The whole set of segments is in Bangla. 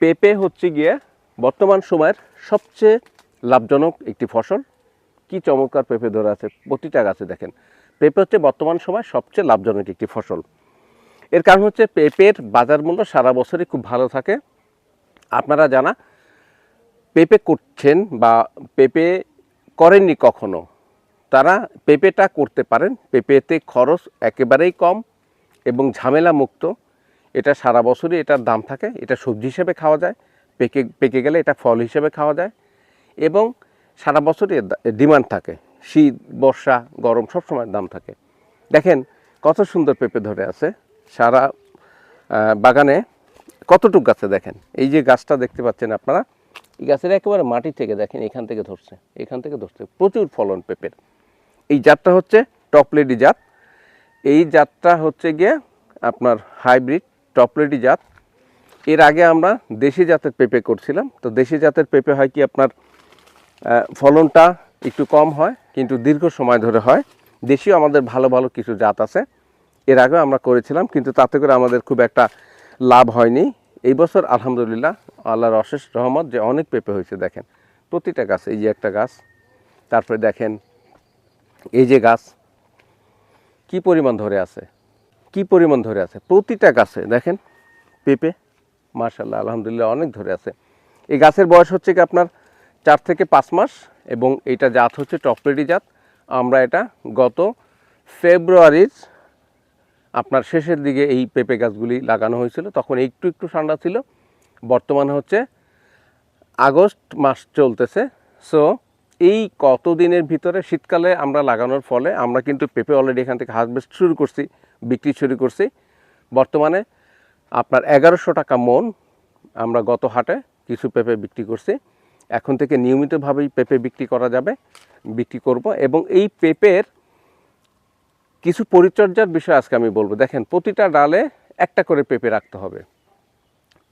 পেঁপে হচ্ছে গিয়ে বর্তমান সময়ের সবচেয়ে লাভজনক একটি ফসল। কি চমৎকার পেঁপে ধরে আছে, প্রতিটা গাছে দেখেন। পেঁপে হচ্ছে বর্তমান সময় সবচেয়ে লাভজনক একটি ফসল। এর কারণ হচ্ছে পেঁপের বাজার মূল্য সারা বছরই খুব ভালো থাকে। আপনারা জানা, পেঁপে করছেন বা পেঁপে করেননি কখনো, তারা পেঁপেটা করতে পারেন। পেঁপেতে খরচ একেবারেই কম এবং ঝামেলা মুক্ত এটা সারা বছরই এটার দাম থাকে, এটা সবজি হিসেবে খাওয়া যায়, পেকে পেকে গেলে এটা ফল হিসেবে খাওয়া যায় এবং সারা বছরই ডিমান্ড থাকে। শীত, বর্ষা, গরম সব সময় দাম থাকে। দেখেন কত সুন্দর পেঁপে ধরে আছে। সারা বাগানে কতটুক গাছে দেখেন? এই যে গাছটা দেখতে পাচ্ছেন আপনারা, এই গাছের একেবারে মাটি থেকে দেখেন, এখান থেকে ধরছে, এখান থেকে ধরছে। প্রচুর ফলন পেঁপের। এই জাতটা হচ্ছে টপলেডি জাত। এই জাতটা হচ্ছে গিয়ে আপনার হাইব্রিড টপলেডি জাত। এর আগে আমরা দেশি জাতের পেঁপে করছিলাম। তো দেশি জাতের পেঁপে হয় কি আপনার ফলনটা একটু কম হয়, কিন্তু দীর্ঘ সময় ধরে হয়। দেশীয় আমাদের ভালো ভালো কিছু জাত আছে। এর আগেও আমরা করেছিলাম, কিন্তু তাতে করে আমাদের খুব একটা লাভ হয়নি। এই বছর আলহামদুলিল্লাহ, আল্লাহর অশেষ রহমত যে অনেক পেঁপে হয়েছে, দেখেন। প্রতিটা গাছ, এই যে একটা গাছ, তারপরে দেখেন, এই যে গাছ, কি পরিমাণ ধরে আছে? কি পরিমাণ ধরে আছে? প্রতিটা গাছে, দেখেন, পেঁপে মার্শাল্লাহ আলহামদুলিল্লাহ, অনেক ধরে আছে। এই গাছের বয়স হচ্ছে কি আপনার চার থেকে পাঁচ মাস এবং এটা জাত হচ্ছে টপরেডি জাত। আমরা এটা গত ফেব্রুয়ারির আপনার শেষের দিকে এই পেঁপে গাছগুলি লাগানো হয়েছিল। তখন একটু একটু ঠান্ডা ছিল। বর্তমানে হচ্ছে আগস্ট মাস চলতেছে। সো এই কতদিনের ভিতরে শীতকালে আমরা লাগানোর ফলে আমরা কিন্তু পেঁপে অলরেডি এখান থেকে হারভেস্ট শুরু করছি। বিক্রি শুরু করছি। বর্তমানে আপনার এগারোশো টাকা মন আমরা গত হাটে কিছু পেঁপে বিক্রি করছি। এখন থেকে নিয়মিতভাবেই পেঁপে বিক্রি করা যাবে, বিক্রি করব এবং এই পেঁপের কিছু পরিচর্যার বিষয় আজকে আমি বলব। দেখেন, প্রতিটা ডালে একটা করে পেঁপে রাখতে হবে।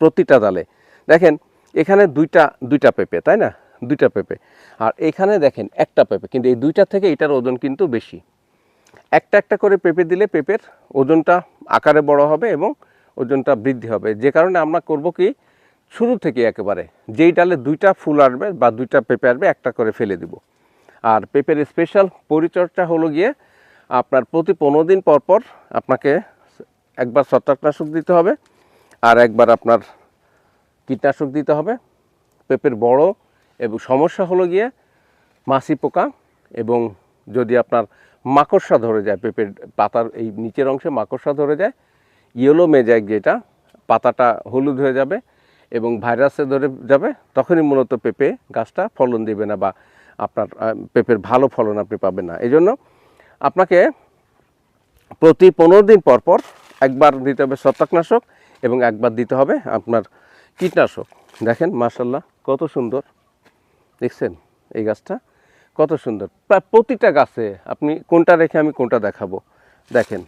প্রতিটা ডালে। দেখেন, এখানে দুইটা দুইটা পেঁপে, তাই না? দুইটা পেঁপে। আর এখানে দেখেন একটা পেঁপে, কিন্তু এই দুইটা থেকে এটার ওজন কিন্তু বেশি। একটা একটা করে পেঁপে দিলে পেঁপের ওজনটা আকারে বড় হবে এবং ওজনটা বৃদ্ধি হবে। যে কারণে আমরা করব কি, শুরু থেকে একেবারে যেই ডালে দুইটা ফুল আসবে বা দুইটা পেঁপে আসবে, একটা করে ফেলে দিব। আর পেঁপের স্পেশাল পরিচর্যা হলো গিয়ে আপনার প্রতি পনেরো দিন পর পর আপনাকে একবার ছত্রাকনাশক দিতে হবে আর একবার আপনার কীটনাশক দিতে হবে। পেঁপের বড় এবং সমস্যা হলো গিয়ে মাছি পোকা এবং যদি আপনার মাকড়সা ধরে যায়, পেঁপের পাতার এই নিচের অংশে মাকড়সা ধরে যায়। ইয়েলো মেজাক যেটা, পাতাটা হলুদ হয়ে যাবে এবং ভাইরাসে ধরে যাবে, তখনই মূলত পেঁপে গাছটা ফলন দেবে না বা আপনার পেঁপের ভালো ফলন আপনি পাবেন না। এই জন্য আপনাকে প্রতি পনেরো দিন পর পর একবার দিতে হবে ছত্রাকনাশক এবং একবার দিতে হবে আপনার কীটনাশক। দেখেন মার্শাল্লাহ কত সুন্দর। দেখছেন? এই গাছটা কত সুন্দর। প্রায় প্রতিটা গাছে আপনি কোনটা রেখে আমি কোনটা দেখাবো? দেখেন।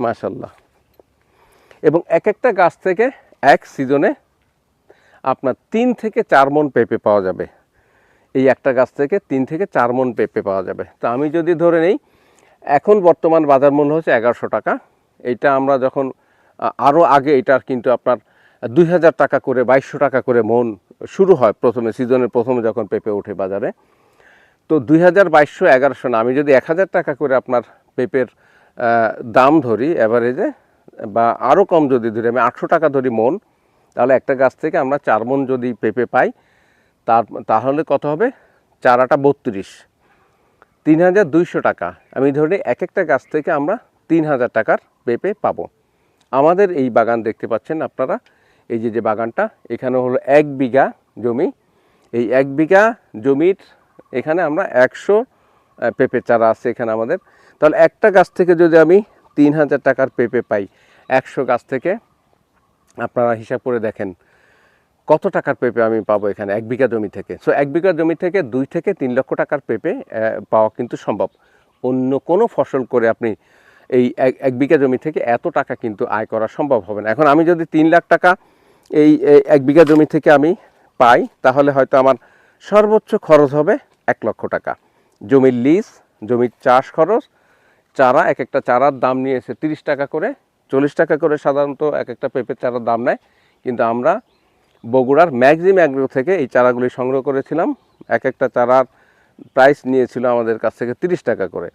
মাশাল্লাহ এবং এক একটা গাছ থেকে এক সিজনে আপনার তিন থেকে চার মন পেঁপে পাওয়া যাবে। এই একটা গাছ থেকে তিন থেকে চার মন পেঁপে পাওয়া যাবে। তো আমি যদি ধরে নেই, এখন বর্তমান বাজার মূল্য হচ্ছে এগারোশো টাকা। এইটা আমরা যখন আরও আগে এটার কিন্তু আপনার দুই হাজার টাকা করে, বাইশশো টাকা করে মন শুরু হয় প্রথমে, সিজনের প্রথমে যখন পেঁপে ওঠে বাজারে। তো দুই হাজার বাইশশো এগারোশো না, আমি যদি এক হাজার টাকা করে আপনার পেঁপের দাম ধরি অ্যাভারেজে বা আরও কম যদি ধরি, আমি আটশো টাকা ধরি মন, তাহলে একটা গাছ থেকে আমরা চার মন যদি পেঁপে পাই, তার, তাহলে কত হবে? চারাটা বত্রিশ। তিন হাজার দুইশো টাকা। আমি ধরি এক একটা গাছ থেকে আমরা তিন হাজার টাকার পেঁপে পাবো। আমাদের এই বাগান দেখতে পাচ্ছেন আপনারা, এই যে যে বাগানটা, এখানে হলো এক বিঘা জমি। এই এক বিঘা জমির এখানে আমরা একশো পেঁপে চারা আছে এখানে আমাদের। তাহলে একটা গাছ থেকে যদি আমি তিন হাজার টাকার পেঁপে পাই, একশো গাছ থেকে, আপনারা হিসাব করে দেখেন, কত টাকার পেঁপে আমি পাবো এখানে এক বিঘা জমি থেকে? সো এক বিঘা জমি থেকে দুই থেকে তিন লক্ষ টাকার পেঁপে পাওয়া কিন্তু সম্ভব। অন্য কোনো ফসল করে আপনি এই এক বিঘা জমি থেকে এত টাকা কিন্তু আয় করা সম্ভব হবে না। এখন আমি যদি তিন লাখ টাকা এই এক বিঘা জমি থেকে আমি পাই, তাহলে হয়তো আমার সর্বোচ্চ খরচ হবে এক লক্ষ টাকা। জমির লিজ জমির চাষ খরচ, চারা এক একটা চারার দাম নিয়েছে তিরিশ টাকা করে, চল্লিশ টাকা করে সাধারণত এক একটা পেঁপের চারার দাম নেয়। কিন্তু আমরা বগুড়ার ম্যাক্সিম অ্যাগ্রো থেকে এই চারাগুলি সংগ্রহ করেছিলাম। এক একটা চারার প্রাইস নিয়েছিল আমাদের কাছ থেকে তিরিশ টাকা করে।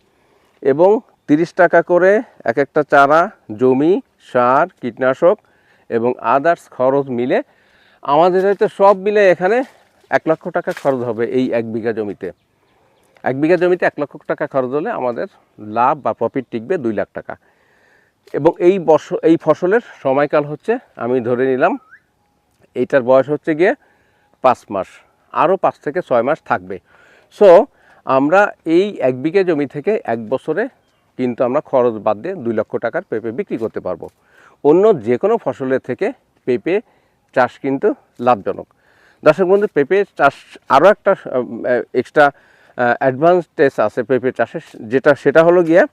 এবং তিরিশ টাকা করে এক একটা চারা, জমি, সার, কীটনাশক এবং আদার্স খরচ মিলে আমাদের হয়তো সব মিলে এখানে এক লক্ষ টাকা খরচ হবে এই এক বিঘা জমিতে। এক বিঘা জমিতে এক লক্ষ টাকা খরচ হলে আমাদের লাভ বা প্রফিট টিকবে দুই লাখ টাকা। এবং এই বর্ষ এই ফসলের সময়কাল হচ্ছে, আমি ধরে নিলাম, এইটার বয়স হচ্ছে গিয়ে পাঁচ মাস, আরও পাঁচ থেকে ছয় মাস থাকবে। সো আমরা এই এক বিঘা জমি থেকে এক বছরে কিন্তু আমরা খরচ বাদ দিয়ে দুই লক্ষ টাকার পেঁপে বিক্রি করতে পারব। অন্য যে কোনো ফসলের থেকে পেঁপে চাষ কিন্তু লাভজনক। দর্শক বন্ধু, পেঁপে চাষ আরও একটা এক্সট্রা অ্যাডভান্স টেস্ট আছে পেঁপে চাষের যেটা, সেটা হলো গিয়ে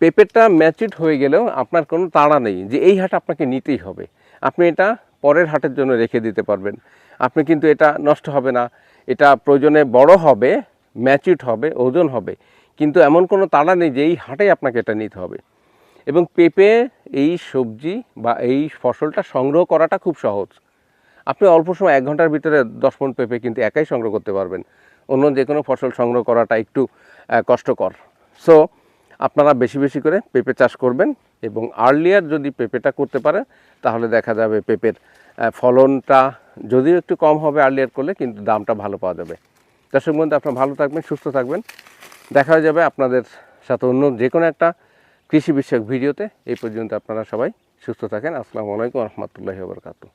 পেঁপেটা ম্যাচিউড হয়ে গেলেও আপনার কোনো তাড়া নেই যে এই হাট আপনাকে নিতেই হবে। আপনি এটা পরের হাটের জন্য রেখে দিতে পারবেন। আপনি কিন্তু এটা নষ্ট হবে না। এটা প্রয়োজনে বড় হবে ম্যাচিউড হবে, ওজন হবে। কিন্তু এমন কোনো তাড়া নেই যে এই হাটেই আপনাকে এটা নিতে হবে। এবং পেঁপে এই সবজি বা এই ফসলটা সংগ্রহ করাটা খুব সহজ। আপনি অল্প সময় এক ঘণ্টার ভিতরে দশ মন পেঁপে কিন্তু একাই সংগ্রহ করতে পারবেন। অন্য যে কোনো ফসল সংগ্রহ করাটা একটু কষ্টকর। সো আপনারা বেশি বেশি করে পেঁপে চাষ করবেন এবং আর্লিয়ার যদি পেঁপেটা করতে পারেন, তাহলে দেখা যাবে পেঁপের ফলনটা যদিও একটু কম হবে আর্লিয়ার করলে, কিন্তু দামটা ভালো পাওয়া যাবে। দর্শক বন্ধু, আপনারা ভালো থাকবেন, সুস্থ থাকবেন। দেখা হয়ে যাবে আপনাদের সাথে অন্য যে কোনো একটা কৃষি বিষয়ক ভিডিওতে। এই পর্যন্ত আপনারা সবাই সুস্থ থাকেন। আসসালামু আলাইকুম রহমতুল্লাহি বরকাতু